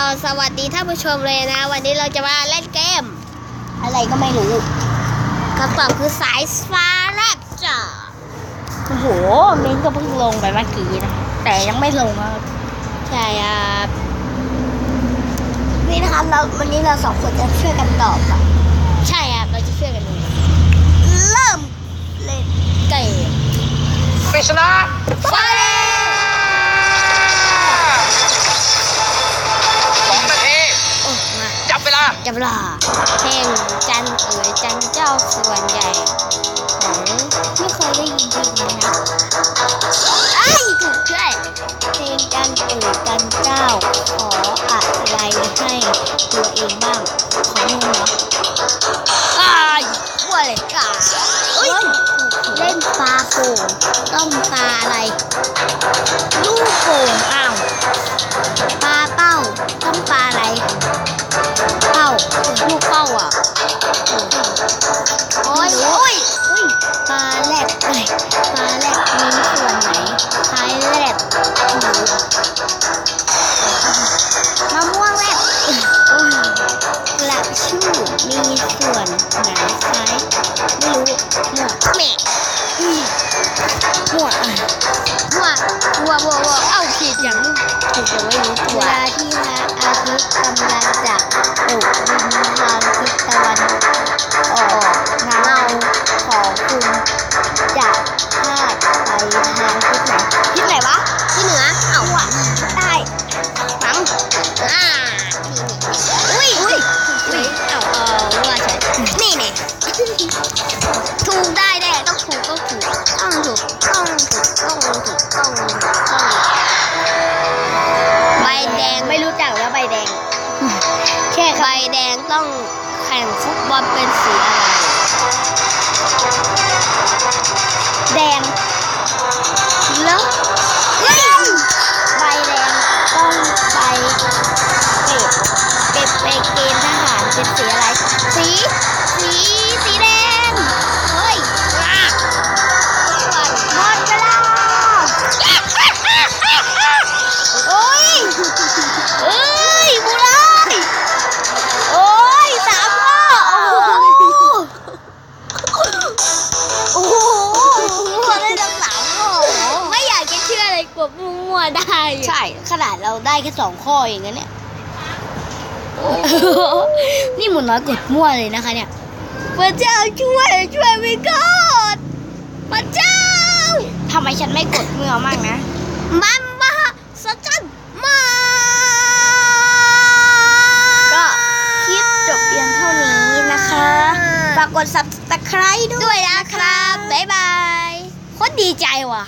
าวสวัสดีท่านผู้ชมเลยนะ วันนี้เราจะมาเล่นเกม อะไรก็ไม่รู้คำตอบคือสายฟ้าแลบจ้ะโอ้โหมิ้นก็เพิ่งลงไปเมื่อกี้นะ แต่ยังไม่ลงอะใช่ครับนี่นะครับเราวันนี้เราสองคนจะช่วยกันตอบอะใช่ครับเราจะช่วยกันดูเริ่มเล่นเกมปริศนา จับเวลาจับเพลงจันเอ๋ยจันเจ้าส่วนใหญ่ของไม่เคยได้ยินเพลงนี้นะไอ้ถูกด้วยเพลงจันเอ๋ยจันเจ้า ขออะไรให้ตัวเองบ้างขอมึงเหรออ้ายว่าเลยกาเอ้ยเล่นปลาโป่งต้องปลาอะไร ลูกโป่งอ้าว ปลาแรดเอ้ยปลาแรดมีส่วนไหนคล้ายแรดหมูมะม่วงแรดโอ้ยกระชื่มีส่วนไหนคล้ายไม่รู้หมวกแม่หมวกหมวกวัววัววัวเอ้าผิดอย่างลูกผิดแต่ไม่รู้ตัวเวลาที่พระอาทิตย์กำลังจะตกดินทา ต้องแข่งฟุตบอลเป็นสีอะไร แดงแล้วใบแดงต้องไปเก็บเก็บไปเกณฑ์ทหารเป็นสีอะไร สี สี ชื่อเลยกดมั่วๆได้ใช่ ขนาดเราได้แค่สองข้อเองนะเนี่ย นี่หมุนน้อยกดมั่วเลยนะคะเนี่ยพระเจ้าช่วยช่วยวิกอดพระเจ้าทำไมฉันไม่กดเมื่อมากนะ มันมหัศจรรย์มากก็คลิปจบเพียงเท่านี้นะคะฝากกด subscribe ด้วยด้วยนะครับ บ๊ายบายโคตรดีใจว่ะ